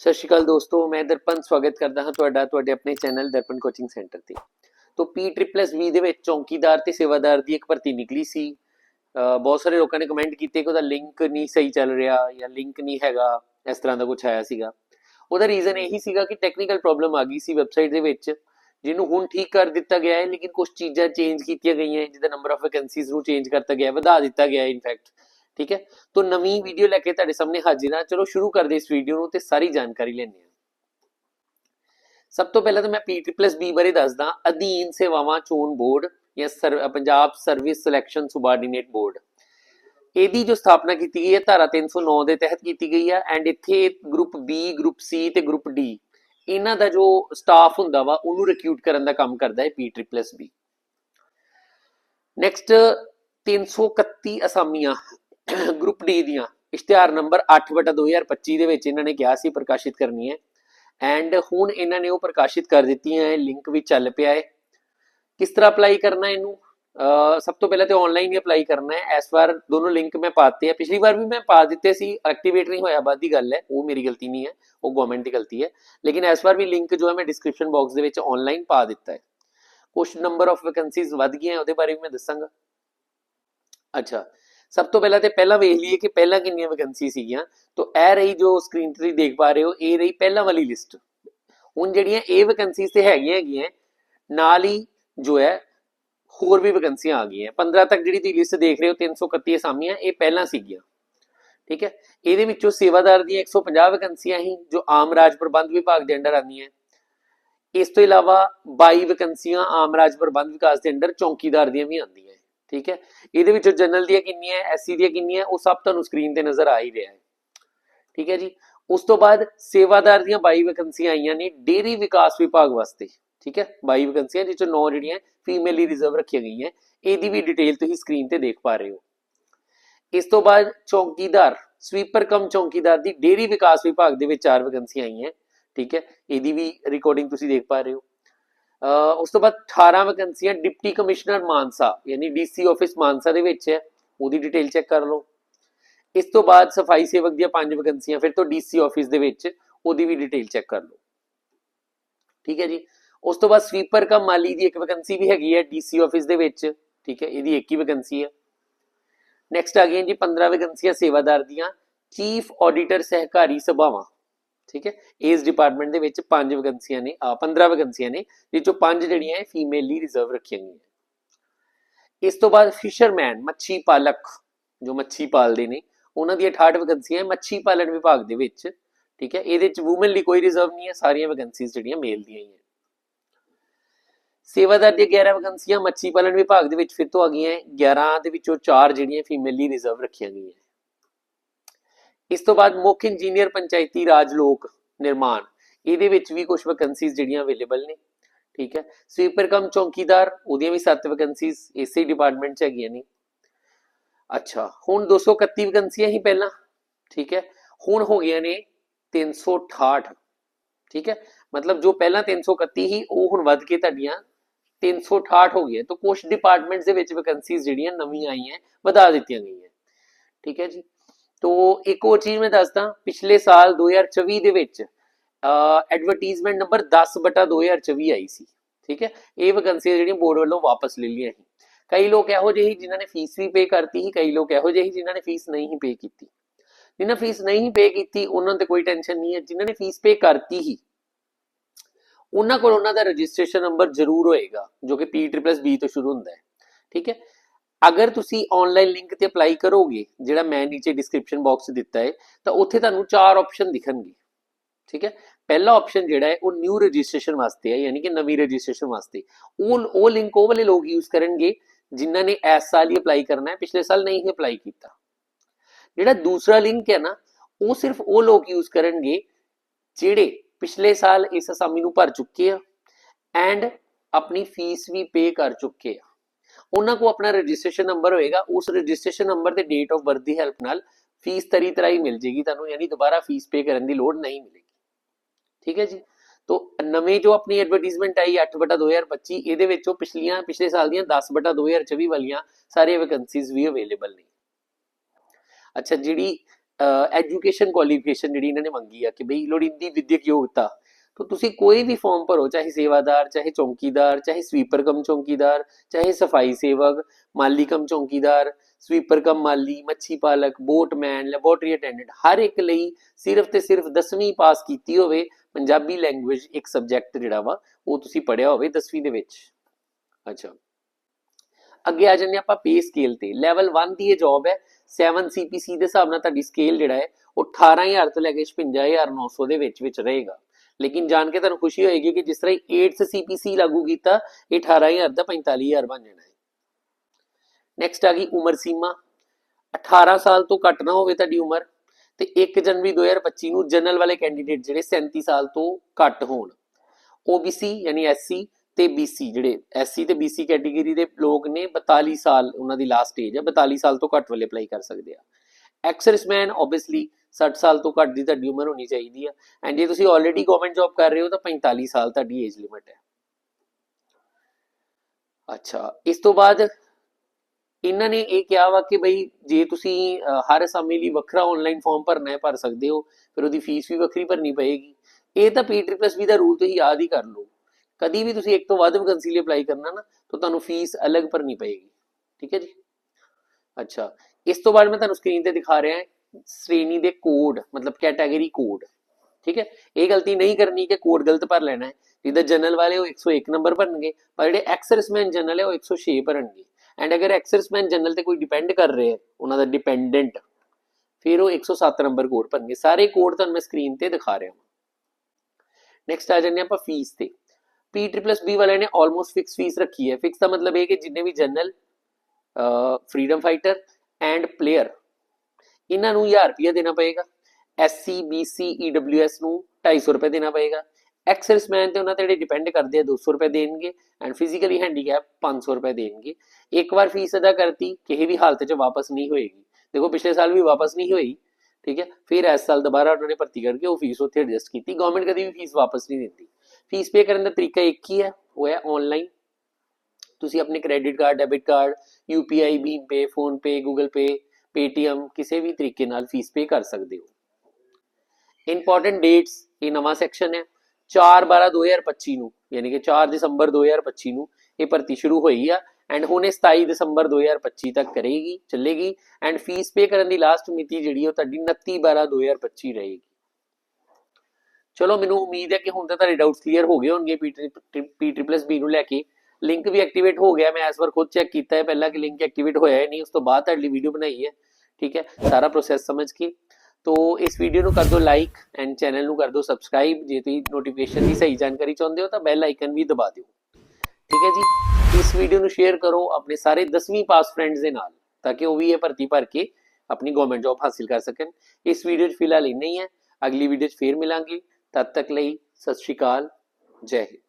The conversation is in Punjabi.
ਸਤਿ ਸ਼੍ਰੀ ਅਕਾਲ ਦੋਸਤੋ, ਮੈਂ ਦਰਪਨ ਸਵਾਗਤ ਕਰਦਾ ਹਾਂ ਤੁਹਾਡਾ, ਤੁਹਾਡੇ ਆਪਣੇ ਚੈਨਲ ਦਰਪਨ ਕੋਚਿੰਗ ਸੈਂਟਰ ਤੇ। ਤੋਂ ਪੀ ਟ੍ਰਿਪਲਸ ਵੀ ਦੇ ਵਿੱਚ ਚੌਂਕੀਦਾਰ ਤੇ ਸੇਵਾਦਾਰ ਦੀ ਇੱਕ ਭਰਤੀ ਨਿਕਲੀ ਸੀ। ਬਹੁਤ ਸਾਰੇ ਲੋਕਾਂ ਨੇ ਕਮੈਂਟ ਕੀਤੇ ਕਿ ਉਹਦਾ ਲਿੰਕ ਨਹੀਂ ਸਹੀ ਚੱਲ ਰਿਹਾ ਜਾਂ ਲਿੰਕ ਨਹੀਂ ਹੈਗਾ, ਇਸ ਤਰ੍ਹਾਂ ਦਾ ਕੁਝ ਆਇਆ ਸੀਗਾ। ਉਹਦਾ ਰੀਜ਼ਨ ਇਹੀ ਸੀਗਾ ਕਿ ਟੈਕਨੀਕਲ ਪ੍ਰੋਬਲਮ ਆ ਗਈ ਸੀ ਵੈਬਸਾਈਟ ਦੇ ਵਿੱਚ, ਜਿਹਨੂੰ ਹੁਣ ਠੀਕ ਕਰ ਦਿੱਤਾ ਗਿਆ ਹੈ, ਲੇਕਿਨ ਕੁਝ ਚੀਜ਼ਾਂ ਚੇਂਜ ਕੀਤੀਆਂ ਗਈਆਂ ਜਿਹਦਾ ਨੰਬਰ ਆਫ ਵੈਕੈਂਸੀਜ਼ ਨੂੰ ਚੇਂਜ ਕਰਤਾ ਗਿਆ ਵਧਾ ਦਿੱਤਾ ਗਿਆ ਹੈ ਇਨਫੈਕਟ ਠੀਕ ਹੈ? ਤੋਂ ਨਵੀਂ ਵੀਡੀਓ ਲੈ ਕੇ ਤੁਹਾਡੇ ਸਾਹਮਣੇ ਹਾਜ਼ਰ ਹਾਂ। ਚਲੋ ਸ਼ੁਰੂ ਕਰਦੇ ਇਸ ਵੀਡੀਓ ਨੂੰ ਤੇ ਸਾਰੀ ਜਾਣਕਾਰੀ ਲੈਂਦੇ ਹਾਂ। ਸਭ ਤੋਂ ਪਹਿਲਾਂ ਤਾਂ ਮੈਂ PTPLUS ਬਾਰੇ ਦੱਸਦਾ ਅਧੀਨ ਸੇਵਾਵਾਂ ਚੋਣ ਬੋਰਡ ਜਾਂ Punjab service selection subordinate board ਇਹਦੀ ਜੋ ਸਥਾਪਨਾ ਕੀਤੀ ਗਈ ਹੈ, ਧਾਰਾ 309 ਦੇ ਤਹਿਤ ਕੀਤੀ ਗਈ ਹੈ ਐਂਡ ਇੱਥੇ ਗਰੁੱਪ B ਗਰੁੱਪ C ਤੇ ਗਰੁੱਪ D ਇਹਨਾਂ ਦਾ ਜੋ ਸਟਾਫ ਹੁੰਦਾ ਵਾ, ਉਹਨੂੰ ਰਿਕਰੂਟ ਕਰਨ ਦਾ ਕੰਮ ਕਰਦਾ ਹੈ PTPLUS ਨੈਕਸਟ 331 ਅਸਾਮੀਆਂ। ਗਰੁੱਪ ਡੀ ਦੀਆਂ। ਇਸ਼ਤਿਹਾਰ ਨੰਬਰ 8/2025 ਦੇ ਵਿੱਚ ਇਹਨਾਂ ਨੇ ਕਿਹਾ ਸੀ ਪ੍ਰਕਾਸ਼ਿਤ ਕਰਨੀ ਹੈ। ਐਂਡ ਹੁਣ ਇਹਨਾਂ ਨੇ ਉਹ ਪ੍ਰਕਾਸ਼ਿਤ ਕਰ ਦਿੱਤੀਆਂ ਹੈ। ਲਿੰਕ ਵੀ ਚੱਲ ਪਿਆ ਹੈ। ਕਿਸ ਤਰ੍ਹਾਂ ਅਪਲਾਈ ਕਰਨਾ ਇਹਨੂੰ? ਸਭ ਤੋਂ ਪਹਿਲਾਂ ਤੇ ਆਨਲਾਈਨ ਹੀ ਅਪਲਾਈ ਕਰਨਾ ਹੈ। ਇਸ ਵਾਰ ਦੋਨੋਂ ਲਿੰਕ ਮੈਂ ਪਾਤੇ ਆ। ਪਿਛਲੀ ਵਾਰ ਵੀ ਮੈਂ ਪਾ ਦਿੱਤੇ ਸੀ। ਐਕਟੀਵੇਟ ਨਹੀਂ ਹੋਇਆ। ਬਾਅਦ ਦੀ ਗੱਲ ਹੈ। ਉਹ ਮੇਰੀ ਗਲਤੀ ਨਹੀਂ ਹੈ। ਉਹ ਗਵਰਨਮੈਂਟ ਦੀ ਗਲਤੀ ਹੈ। ਲੇਕਿਨ ਇਸ ਵਾਰ ਵੀ ਲਿੰਕ ਜੋ ਹੈ ਮੈਂ ਡਿਸਕ੍ਰਿਪਸ਼ਨ ਬਾਕਸ ਦੇ ਵਿੱਚ ਆਨਲਾਈਨ ਪਾ ਦਿੱਤਾ ਹੈ। ਕੁਝ ਨੰਬਰ ਆਫ ਵੈਕੈਂਸੀਜ਼ ਵੱਧ ਗਈਆਂ। ਉਹਦੇ ਬਾਰੇ ਵੀ ਮੈਂ ਦੱਸਾਂਗਾ। ਅੱਛਾ। ਸਭ ਤੋਂ ਪਹਿਲਾਂ ਤੇ ਪਹਿਲਾਂ ਵੇਖ ਲਈਏ ਕਿ ਪਹਿਲਾਂ ਕਿੰਨੀਆਂ ਵੈਕੈਂਸੀ ਸੀਗੀਆਂ। ਤੋਂ ਇਹ ਰਹੀ ਜੋ ਸਕਰੀਨ ਤੇ ਤੁਸੀਂ ਦੇਖ ਪਾ ਰਹੇ ਹੋ, ਇਹ ਰਹੀ ਪਹਿਲਾਂ ਵਾਲੀ ਲਿਸਟ ਹੁਣ ਜਿਹੜੀਆਂ ਇਹ ਵੈਕੈਂਸੀਜ਼ ਤੇ ਹੈਗੀਆਂ ਹੈਗੀਆਂ, ਨਾਲ ਹੀ ਜੋ ਹੈ, ਹੋਰ ਵੀ ਵੈਕੈਂਸੀਆਂ ਆ ਗਈਆਂ। 15 ਤੱਕ ਜਿਹੜੀ ਤੁਸੀਂ ਲਿਸਟ ਦੇਖ ਰਹੇ ਹੋ 331 ਅਸਾਮੀਆਂ, ਇਹ ਪਹਿਲਾਂ ਸੀਗੀਆਂ। ਠੀਕ ਹੈ? ਇਹਦੇ ਵਿੱਚੋਂ ਸੇਵਾਦਾਰ ਦੀਆਂ 150 ਵੈਕੈਂਸੀਆਂ ਹੀ ਜੋ ਆਮ ਰਾਜ ਪ੍ਰਬੰਧ ਵਿਭਾਗ ਦੇ ਅੰਡਰ ਆਉਂਦੀਆਂ। ਇਸ ਤੋਂ ਇਲਾਵਾ 22 ਵੈਕੈਂਸੀਆਂ ਆਮ ਰਾਜ ਪ੍ਰਬੰਧ ਵਿਕਾਸ ਦੇ ਅੰਡਰ ਚੌਕੀਦਾਰ ਦੀਆਂ ਵੀ ਆਉਂਦੀਆਂ। ਠੀਕ ਹੈ? ਇਹਦੇ ਵਿੱਚੋਂ ਜਨਰਲ ਦੀਆਂ ਕਿੰਨੀਆਂ ਐਸਸੀ ਦੀਆਂ ਕਿੰਨੀਆਂ, ਉਹ ਸਭ ਤੁਹਾਨੂੰ ਸਕਰੀਨ ਤੇ ਨਜ਼ਰ ਆ ਹੀ ਰਿਹਾ ਹੈ। ਠੀਕ ਹੈ ਜੀ? ਉਸ ਤੋਂ ਬਾਅਦ ਸੇਵਾਦਾਰ ਦੀਆਂ 22 ਵੈਕੈਂਸੀਆਂ ਆਈਆਂ ਨੇ ਡੇਰੀ ਵਿਕਾਸ ਵਿਭਾਗ ਵਾਸਤੇ। ਠੀਕ ਹੈ? 22 ਵੈਕੈਂਸੀਆਂ ਜਿਸ ਚੋਂ 9 ਜਿਹੜੀਆਂ ਫੀਮੇਲ ਫੀਮੇਲੀ ਰਿਜ਼ਰਵ ਰੱਖੀਆਂ ਗਈਆਂ ਇਹਦੀ ਵੀ ਡਿਟੇਲ ਤੁਸੀਂ ਸਕਰੀਨ ਤੇ ਦੇਖ ਪਾ ਰਹੇ ਹੋ। ਇਸ ਤੋਂ ਬਾਅਦ ਚੌਕੀਦਾਰ ਸਵੀਪਰ ਕਮ ਚੌਕੀਦਾਰ ਦੀ ਡੇਰੀ ਵਿਕਾਸ ਵਿਭਾਗ ਦੇ ਵਿੱਚ ਚਾਰ ਵੈਕੈਂਸੀਆਂ ਆਈਆਂ ਠੀਕ ਹੈ? ਇਹਦੀ ਵੀ ਰਿਕਾਰਡਿੰਗ ਤੁਸੀਂ ਦੇਖ ਪਾ ਰਹੇ ਹੋ। ਉਸ ਤੋਂ ਬਾਅਦ 18 ਵੈਕੈਂਸੀਆਂ ਡਿਪਟੀ ਕਮਿਸ਼ਨਰ ਮਾਨਸਾ ਯਾਨੀ ਡੀਸੀ ਆਫਿਸ ਮਾਨਸਾ ਦੇ ਵਿੱਚ ਹੈ। ਉਹਦੀ ਡਿਟੇਲ ਚੈੱਕ ਕਰ ਲਓ। ਇਸ ਤੋਂ ਬਾਅਦ ਸਫ਼ਾਈ ਸੇਵਕ ਦੀਆਂ ਪੰਜ ਵੈਕੈਂਸੀਆਂ ਫਿਰ ਤੋਂ ਡੀਸੀ ਆਫਿਸ ਦੇ ਵਿੱਚ ਉਹਦੀ ਵੀ ਡਿਟੇਲ ਚੈੱਕ ਕਰ ਲਓ। ਠੀਕ ਹੈ ਜੀ? ਉਸ ਤੋਂ ਬਾਅਦ ਸਵੀਪਰ ਕਮ ਮਾਲੀ ਦੀ ਇੱਕ ਵੈਕੈਂਸੀ ਵੀ ਹੈਗੀ ਹੈ ਡੀਸੀ ਆਫਿਸ ਦੇ ਵਿੱਚ। ਠੀਕ ਹੈ, ਇਹਦੀ ਇੱਕ ਹੀ ਵੈਕੈਂਸੀ ਹੈ ਨੈਕਸਟ ਆ ਗਈਆਂ ਜੀ 15 ਵੈਕੈਂਸੀਆਂ ਸੇਵਾਦਾਰ ਦੀਆਂ। ਚੀਫ ਆਡੀਟਰ ਸਹਿਕਾਰੀ ਸਭਾਵਾਂ ਠੀਕ ਹੈ? ਇਸ ਡਿਪਾਰਟਮੈਂਟ ਦੇ ਵਿੱਚ ਪੰਜ ਵੈਕੈਂਸੀਆਂ ਨੇ ਆ 15 ਵੈਕੈਂਸੀਆਂ ਨੇ, ਜਿਸ ਚੋਂ ਪੰਜ ਜਿਹੜੀਆਂ ਫੀਮੇਲੀ ਰਿਜ਼ਰਵ ਰੱਖੀਆਂ ਗਈਆਂ। ਇਸ ਤੋਂ ਬਾਅਦ ਫਿਸ਼ਰਮੈਨ ਮੱਛੀ ਪਾਲਕ, ਜੋ ਮੱਛੀ ਪਾਲਦੇ ਨੇ, ਉਹਨਾਂ ਦੀਆਂ 68 ਵੈਕੈਂਸੀਆਂ ਮੱਛੀ ਪਾਲਣ ਵਿਭਾਗ ਦੇ ਵਿੱਚ, ਠੀਕ ਹੈ? ਇਹਦੇ ਵਿੱਚ ਔਮਨ ਲਈ ਕੋਈ ਰਿਜ਼ਰਵ ਨਹੀਂ ਹੈ, ਸਾਰੀਆਂ ਵੈਕੈਂਸੀਜ਼ ਜਿਹੜੀਆਂ ਮੇਲ ਦੀਆਂ ਹੀ ਹੈ। ਸੇਵਾਦਾਰ ਦੀਆਂ 11 ਵੈਕੈਂਸੀਆਂ ਮੱਛੀ ਪਾਲਣ ਵਿਭਾਗ ਦੇ ਵਿੱਚ ਫਿਰ ਤੋਂ ਆ ਗਈਆਂ 11 ਦੇ ਵਿੱਚੋਂ 4 ਜਿਹੜੀਆਂ ਫੀਮੇਲੀ ਰਿਜ਼ਰਵ ਰੱਖੀਆਂ ਗਈਆਂ। ਇਸ ਤੋਂ ਬਾਅਦ ਮੁੱਖ ਇੰਜੀਨੀਅਰ ਪੰਚਾਇਤੀ ਰਾਜ ਲੋਕ ਨਿਰਮਾਣ, ਇਹਦੇ ਵਿੱਚ ਵੀ ਕੁਝ ਵੈਕੈਂਸੀਜ਼ ਜਿਹੜੀਆਂ ਅਵੇਲੇਬਲ ਨੇ, ਠੀਕ ਹੈ? ਸਵੀਪਰ ਕਮ ਚੌਕੀਦਾਰ, ਉਹਦੀਆਂ ਵੀ 7 ਵੈਕੈਂਸੀਜ਼ ਇਸੇ ਡਿਪਾਰਟਮੈਂਟ 'ਚ ਹੈਗੀਆਂ ਨੇ। ਅੱਛਾ, ਹੁਣ 231 ਵੈਕੈਂਸੀਆਂ ਹੀ ਪਹਿਲਾਂ, ਠੀਕ ਹੈ? ਹੁਣ ਹੋ ਗਈਆਂ ਨੇ 368 ਠੀਕ ਹੈ? ਮਤਲਬ ਜੋ ਪਹਿਲਾਂ 331 ਹੀ ਉਹ ਹੁਣ ਵੱਧ ਕੇ ਤੁਹਾਡੀਆਂ 368 ਹੋ ਗਈਆਂ। ਤਾਂ ਕੁਝ ਡਿਪਾਰਟਮੈਂਟਸ ਦੇ ਵਿੱਚ ਵੈਕੈਂਸੀਜ਼ ਜਿਹੜੀਆਂ ਨਵੀਆਂ ਆਈਆਂ, ਵਧਾ ਦਿੱਤੀਆਂ ਗਈਆਂ। ਠੀਕ ਹੈ ਜੀ? ਤੋ ਇੱਕ ਹੋਰ ਚੀਜ਼ ਮੈਂ ਦੱਸਦਾ, ਪਿਛਲੇ ਸਾਲ 2024 ਦੇ ਵਿੱਚ ਐਡਵਰਟਾਈਜ਼ਮੈਂਟ ਨੰਬਰ 10/2024 ਆਈ ਸੀ, ਠੀਕ ਹੈ? ਇਹ ਵੈਕੈਂਸੀਆਂ ਜਿਹੜੀਆਂ ਬੋਰਡ ਵੱਲੋਂ ਵਾਪਸ ਲੈ ਲਈਆਂ ਸੀ। ਕਈ ਲੋਕ ਇਹੋ ਜਿਹੇ ਜਿਨ੍ਹਾਂ ਨੇ ਫੀਸ ਵੀ ਪੇ ਕਰਤੀ ਸੀ, ਕਈ ਲੋਕ ਇਹੋ ਜਿਹੇ ਜਿਨ੍ਹਾਂ ਨੇ ਫੀਸ ਨਹੀਂ ਪੇ ਕੀਤੀ। ਜਿਨ੍ਹਾਂ ਫੀਸ ਨਹੀਂ ਪੇ ਕੀਤੀ, ਉਹਨਾਂ ਤੇ ਕੋਈ ਟੈਨਸ਼ਨ ਨਹੀਂ ਹੈ। ਜਿਨ੍ਹਾਂ ਨੇ ਫੀਸ ਪੇ ਕਰਤੀ ਹੀ ਉਹਨਾਂ ਕੋਲ ਉਹਨਾਂ ਦਾ ਰਜਿਸਟ੍ਰੇਸ਼ਨ ਨੰਬਰ ਜ਼ਰੂਰ ਹੋਏਗਾ, ਜੋ ਕਿ P+B ਤੋਂ ਸ਼ੁਰੂ ਹੁੰਦਾ ਹੈ, ਠੀਕ ਹੈ? ਅਗਰ ਤੁਸੀਂ ਆਨਲਾਈਨ ਲਿੰਕ ਤੇ ਅਪਲਾਈ ਕਰੋਗੇ, ਜਿਹੜਾ ਮੈਂ ਨੀਚੇ ਡਿਸਕ੍ਰਿਪਸ਼ਨ ਬਾਕਸ ਦਿੱਤਾ ਹੈ, ਤਾਂ ਉੱਥੇ ਤੁਹਾਨੂੰ ਚਾਰ ਆਪਸ਼ਨ ਦਿਖਣਗੇ। ਠੀਕ ਹੈ? ਪਹਿਲਾ ਆਪਸ਼ਨ ਜਿਹੜਾ ਹੈ, ਉਹ ਨਿਊ ਰਜਿਸਟ੍ਰੇਸ਼ਨ ਵਾਸਤੇ ਹੈ, ਯਾਨੀ ਕਿ ਨਵੀਂ ਰਜਿਸਟ੍ਰੇਸ਼ਨ ਵਾਸਤੇ। ਉਹ ਉਹ ਲਿੰਕ ਉਹ ਵਾਲੇ ਲੋਕ ਯੂਜ਼ ਕਰਨਗੇ, ਜਿਨ੍ਹਾਂ ਨੇ ਇਸ ਸਾਲ ਹੀ ਅਪਲਾਈ ਕਰਨਾ ਹੈ, ਪਿਛਲੇ ਸਾਲ ਨਹੀਂ ਹੀ ਅਪਲਾਈ ਕੀਤਾ। ਜਿਹੜਾ ਦੂਸਰਾ ਲਿੰਕ ਹੈ ਨਾ, ਉਹ ਸਿਰਫ ਉਹ ਲੋਕ ਯੂਜ਼ ਕਰਨਗੇ, ਜਿਹੜੇ ਪਿਛਲੇ ਸਾਲ ਇਸ ਅਸਾਮੀ ਨੂੰ ਭਰ ਚੁੱਕੇ ਆ ਐਂਡ ਆਪਣੀ ਫੀਸ ਵੀ ਪੇ ਕਰ ਚੁੱਕੇ ਆ। ਉਹਨਾਂ ਕੋ ਆਪਣਾ ਰਜਿਸਟ੍ਰੇਸ਼ਨ ਨੰਬਰ ਹੋਏਗਾ, ਉਸ ਰਜਿਸਟ੍ਰੇਸ਼ਨ ਨੰਬਰ ਤੇ ਡੇਟ ਆਫ ਬਰਥ ਦੀ ਹੈਲਪ ਨਾਲ ਫੀਸ ਤਰੀ ਤਰਾਈ ਮਿਲ ਜੇਗੀ, ਤੁਹਾਨੂੰ ਯਾਨੀ ਦੁਬਾਰਾ ਫੀਸ ਪੇ ਕਰਨ ਦੀ ਲੋੜ ਨਹੀਂ ਮਿਲੇਗੀ। ਠੀਕ ਹੈ ਜੀ? ਤੋ ਨਵੇਂ ਜੋ ਆਪਣੀ ਐਡਵਰਟਾਈਜ਼ਮੈਂਟ ਆਈ 8/2025 ਇਹਦੇ ਵਿੱਚੋਂ ਪਿਛਲੀਆਂ, ਪਿਛਲੇ ਸਾਲ ਦੀਆਂ 10/2024 ਵਾਲੀਆਂ ਸਾਰੀਆਂ ਵੈਕੈਂਸੀਜ਼ ਵੀ ਅਵੇਲੇਬਲ ਨੇ। ਅੱਛਾ, ਜਿਹੜੀ ਐਜੂਕੇਸ਼ਨ ਕੁਆਲੀਫਿਕੇਸ਼ਨ ਜਿਹੜੀ ਇਹਨਾਂ ਨੇ ਮੰਗੀ ਆ ਕਿ ਬਈ ਲੋੜੀਂਦੀ ਵਿਦਿਅਕ ਯੋਗਤਾ ਤਾਂ ਤੁਸੀਂ ਕੋਈ ਵੀ ਫਾਰਮ ਭਰੋ, ਚਾਹੇ ਸੇਵਾਦਾਰ, ਚਾਹੇ ਚੌਂਕੀਦਾਰ, ਚਾਹੇ ਸਵੀਪਰ ਕਮ ਚੌਂਕੀਦਾਰ, ਚਾਹੇ ਸਫ਼ਾਈ ਸੇਵਕ, ਮਾਲੀ ਕਮ ਚੌਂਕੀਦਾਰ ਸਵੀਪਰ ਕਮ ਮਾਲੀ, ਮੱਛੀ ਪਾਲਕ ਬੋਟਮੈਨ ਲੈਬੋਰਟਰੀ ਅਟੈਂਡੈਂਟ ਹਰ ਇੱਕ ਲਈ ਸਿਰਫ ਤੇ ਸਿਰਫ 10ਵੀਂ ਪਾਸ ਕੀਤੀ ਹੋਵੇ, ਪੰਜਾਬੀ ਲੈਂਗੁਏਜ ਇੱਕ ਸਬਜੈਕਟ ਜਿਹੜਾ ਵਾ, ਉਹ ਤੁਸੀਂ ਪੜਿਆ ਹੋਵੇ 10ਵੀਂ ਦੇ ਵਿੱਚ। ਅੱਛਾ। ਅੱਗੇ ਆ ਜੰਨੇ ਆਪਾਂ ਪੇ ਸਕੇਲ ਤੇ। ਲੈਵਲ 1 ਦੀ ਇਹ ਜੌਬ ਹੈ 7 ਸੀਪੀਸੀ ਦੇ ਹਿਸਾਬ ਨਾਲ ਤੁਹਾਡੀ ਸਕੇਲ ਜਿਹੜਾ ਹੈ, ਉਹ 18000 ਤੋਂ ਲੈ ਕੇ 55900 ਦੇ ਵਿੱਚ ਵਿੱਚ ਰਹੇਗਾ। ਲੇਕਿਨ ਜਾਣ ਕੇ ਤੁਹਾਨੂੰ ਖੁਸ਼ੀ ਹੋਏਗੀ ਕਿ ਜਿਸ ਤਰ੍ਹਾਂ 8th ਸੀਪੀਸੀ ਲਾਗੂ ਕੀਤਾ 18000 ਦਾ 45000 ਬਣ ਜਾਣਾ ਹੈ। ਨੈਕਸਟ ਆ ਗਈ ਉਮਰ ਸੀਮਾ। 18 ਸਾਲ ਤੋਂ ਘੱਟ ਨਾ ਹੋਵੇ ਤੁਹਾਡੀ ਉਮਰ ਤੇ 1 ਜਨਵਰੀ 2025 ਨੂੰ ਜਨਰਲ ਵਾਲੇ ਕੈਂਡੀਡੇਟ ਜਿਹੜੇ 37 ਸਾਲ ਤੋਂ ਘੱਟ ਹੋਣ। OBC ਯਾਨੀ SC ਤੇ BC ਜਿਹੜੇ SC ਤੇ BC ਕੈਟਾਗਰੀ ਦੇ ਲੋਕ ਨੇ 42 ਸਾਲ, ਉਹਨਾਂ ਦੀ ਲਾਸਟ ਏਜ ਹੈ 42 ਸਾਲ ਤੋਂ ਘੱਟ ਵਾਲੇ ਅਪਲਾਈ ਕਰ ਸਕਦੇ ਆ। ਐਕਸਰਸਮੈਨ ਆਬਵੀਅਸਲੀ 60 ਸਾਲ ਤੋਂ ਘੱਟ ਦੀ ਤੁਹਾਡੀ ਉਮਰ ਹੋਣੀ ਚਾਹੀਦੀ ਆ। ਐਂਡ ਜੇ ਤੁਸੀਂ ਆਲਰੇਡੀ ਗਵਰਨਮੈਂਟ ਜੌਬ ਕਰ ਰਹੇ ਹੋ ਤਾਂ 45 ਸਾਲ ਤੁਹਾਡੀ ਏਜ ਲਿਮਿਟ ਹੈ। ਅੱਛਾ ਇਸ ਤੋਂ ਬਾਅਦ ਇਹਨਾਂ ਨੇ ਇਹ ਕਿਹਾ ਵਾ ਕਿ ਬਈ ਜੇ ਤੁਸੀਂ ਹਰ ਅਸਾਮੀ ਲਈ ਵੱਖਰਾ ਆਨਲਾਈਨ ਫਾਰਮ ਭਰਨਾ ਹੈ ਭਰ ਸਕਦੇ ਹੋ ਫਿਰ ਉਹਦੀ ਫੀਸ ਵੀ ਵੱਖਰੀ ਭਰਨੀ ਪਏਗੀ। ਇਹ ਤਾਂ ਵੀ ਦਾ ਰੂਲ ਤੁਸੀਂ ਯਾਦ ਹੀ ਕਰ ਲਓ। ਕਦੀ ਵੀ ਤੁਸੀਂ ਇੱਕ ਤੋਂ ਵੱਧ ਵੈਕੈਂਸੀ ਲਈ ਅਪਲਾਈ ਕਰਨਾ ਨਾ ਤਾਂ ਤੁਹਾਨੂੰ ਫੀਸ ਅਲੱਗ ਭਰਨੀ ਪਏਗੀ। ਠੀਕ ਹੈ ਜੀ? ਅੱਛਾ ਇਸ ਤੋਂ ਬਾਅਦ ਮੈਂ ਤੁਹਾਨੂੰ ਸਕਰੀਨ ਤੇ ਦਿਖਾ ਰਿਹਾ ਹਾਂ। ਸ਼੍ਰੇਣੀ ਦੇ ਕੋਡ, ਮਤਲਬ ਕੈਟਾਗਰੀ ਕੋਡ ਠੀਕ ਹੈ? ਇਹ ਗਲਤੀ ਨਹੀਂ ਕਰਨੀ ਕਿ ਕੋਡ ਗਲਤ ਭਰ ਲੈਣਾ ਹੈ। ਜਿੱਦਾਂ ਜਨਰਲ ਵਾਲੇ ਉਹ 101 ਨੰਬਰ ਭਰਨਗੇ, ਪਰ ਜਿਹੜੇ ਐਕਸਰਸਮੈਨ ਜਨਰਲ ਹੈ, ਉਹ 106 ਭਰਨਗੇ। ਐਂਡ ਅਗਰ ਐਕਸਰਸਮੈਨ ਜਨਰਲ ਤੇ ਕੋਈ ਡਿਪੈਂਡ ਕਰ ਰਿਹਾ ਹੈ, ਉਹਨਾਂ ਦਾ ਡਿਪੈਂਡੈਂਟ ਫਿਰ ਉਹ 107 ਨੰਬਰ ਕੋਡ ਭਰਨਗੇ। ਸਾਰੇ ਕੋਡ ਤੁਹਾਨੂੰ ਮੈਂ ਸਕਰੀਨ ਤੇ ਦਿਖਾ ਰਿਹਾ ਹਾਂ। ਨੈਕਸਟ ਆ ਜਾਂਦੇ ਹਾਂ ਆਪਾਂ ਫੀਸ ਤੇ। ਪੀ ਟ੍ਰਿਪਲਸ ਬੀ ਵਾਲਿਆਂ ਨੇ ਆਲਮੋਸਟ ਫਿਕਸ ਫੀਸ ਰੱਖੀ ਹੈ। ਫਿਕਸ ਦਾ ਮਤਲਬ ਇਹ ਕਿ ਜਿੰਨੇ ਵੀ general freedom fighter and player ਇਹਨਾਂ ਨੂੰ 1000 ਰੁਪਏ ਦੇਣਾ ਪਏਗਾ ਐਸਸੀ ਬੀਸੀ ਈਡਬਲਯੂਐਸ ਨੂੰ 250 ਰੁਪਏ ਦੇਣਾ ਪਏਗਾ। ਐਕਸਰਸਮੈਨ ਤੇ ਉਹਨਾਂ ਤੇ ਜਿਹੜੇ ਡਿਪੈਂਡ ਕਰਦੇ ਆ 200 ਰੁਪਏ ਦੇਣਗੇ ਐਂਡ ਫਿਜ਼ੀਕਲੀ ਹੈਂਡੀਕੈਪ 500 ਰੁਪਏ ਦੇਣਗੇ। ਇੱਕ ਵਾਰ ਫੀਸ ਅਦਾ ਕਰਤੀ, ਕਿਸੇ ਵੀ ਹਾਲਤ 'ਚ ਵਾਪਸ ਨਹੀਂ ਹੋਏਗੀ। ਦੇਖੋ, ਪਿਛਲੇ ਸਾਲ ਵੀ ਵਾਪਸ ਨਹੀਂ ਹੋਈ, ਠੀਕ ਹੈ? ਫਿਰ ਇਸ ਸਾਲ ਦੁਬਾਰਾ ਉਹਨਾਂ ਨੇ ਭਰਤੀ ਕਰਕੇ ਉਹ ਫੀਸ ਉੱਥੇ ਐਡਜਸਟ ਕੀਤੀ। ਗਵਰਨਮੈਂਟ ਕਦੀ ਵੀ ਫੀਸ ਵਾਪਸ ਨਹੀਂ ਦਿੰਦੀ। ਫੀਸ ਪੇ ਕਰਨ ਦਾ ਤਰੀਕਾ ਇੱਕ ਹੀ ਹੈ, ਉਹ ਹੈ ਆਨਲਾਈਨ ਤੁਸੀਂ ਆਪਣੇ credit card debit card UPI Bhim pay phone pay Google pay Paytm ਕਿਸੇ ਵੀ ਤਰੀਕੇ ਨਾਲ ਫੀਸ ਪੇ ਕਰ ਸਕਦੇ ਹੋ ਇੰਪੋਰਟੈਂਟ ਡੇਟਸ ਇਹ ਨਵਾਂ ਸੈਕਸ਼ਨ ਹੈ 4 12 2025 ਨੂੰ ਯਾਨੀ ਕਿ 4 ਦਸੰਬਰ 2025 ਨੂੰ ਇਹ ਭਰਤੀ ਸ਼ੁਰੂ ਹੋਈ ਆ ਐਂਡ ਹੁਣ ਇਹ 27 ਦਸੰਬਰ 2025 ਤੱਕ ਕਰੇਗੀ ਚੱਲੇਗੀ ਐਂਡ ਫੀਸ ਪੇ ਕਰਨ ਦੀ ਲਾਸਟ ਮਿਤੀ ਜਿਹੜੀ ਉਹ ਤੁਹਾਡੀ 29 12 2025 ਰਹੇਗੀ ਚਲੋ ਮੈਨੂੰ ਉਮੀਦ ਹੈ ਕਿ ਹੁਣ ਤਾਂ ਤੁਹਾਡੇ ਡਾਊਟਸ ਕਲੀਅਰ ਹੋ ਗਏ ਹੋਣਗੇ ਪੀ ਟ੍ਰਿਪਲਸ ਬੀ ਨੂੰ ਲੈ ਕੇ ਲਿੰਕ ਵੀ ਐਕਟੀਵੇਟ ਹੋ ਗਿਆ, ਮੈਂ ਇਸ ਵਾਰ ਖੁਦ ਚੈੱਕ ਕੀਤਾ ਹੈ, ਪਹਿਲਾਂ ਕਿ ਲਿੰਕ ਐਕਟੀਵੇਟ ਹੋਇਆ ਹੀ ਨਹੀਂ, ਉਸ ਤੋਂ ਬਾਅਦ ਤੁਹਾਡੀ ਵੀਡੀਓ ਬਣਾਈ ਹੈ, ਠੀਕ ਹੈ, ਸਾਰਾ ਪ੍ਰੋਸੈਸ ਸਮਝ ਕੇ। ਤੋ ਇਸ ਵੀਡੀਓ ਨੂੰ ਕਰ ਦਿਓ ਲਾਈਕ ਐਂਡ ਚੈਨਲ ਨੂੰ ਕਰ ਦਿਓ ਸਬਸਕ੍ਰਾਈਬ ਜੇ ਤੁਸੀਂ ਨੋਟੀਫਿਕੇਸ਼ਨ ਦੀ ਸਹੀ ਜਾਣਕਾਰੀ ਚਾਹੁੰਦੇ ਹੋ ਤਾਂ ਬੈਲ ਆਈਕਨ ਵੀ ਦਬਾ ਦਿਓ। ਠੀਕ ਹੈ ਜੀ, ਇਸ ਵੀਡੀਓ ਨੂੰ ਸ਼ੇਅਰ ਕਰੋ ਆਪਣੇ ਸਾਰੇ 10ਵੀਂ ਪਾਸ ਫਰੈਂਡਸ ਦੇ ਨਾਲ, ਤਾਂ ਕਿ ਉਹ ਵੀ ਇਹ ਭਰਤੀ ਭਰ ਕੇ ਆਪਣੀ ਗਵਰਨਮੈਂਟ ਜੌਬ ਹਾਸਿਲ ਕਰ ਸਕਣ। ਇਸ ਵੀਡੀਓ 'ਚ ਫਿਲਹਾਲ ਇੰਨਾ ਹੀ ਹੈ, ਅਗਲੀ ਵੀਡੀਓ 'ਚ ਫੇਰ ਮਿਲਾਂਗੇ, ਤਦ ਤੱਕ ਲਈ ਸਤਿ ਸ਼੍ਰੀ ਅਕਾਲ, ਜੈ ਹਿੰਦ।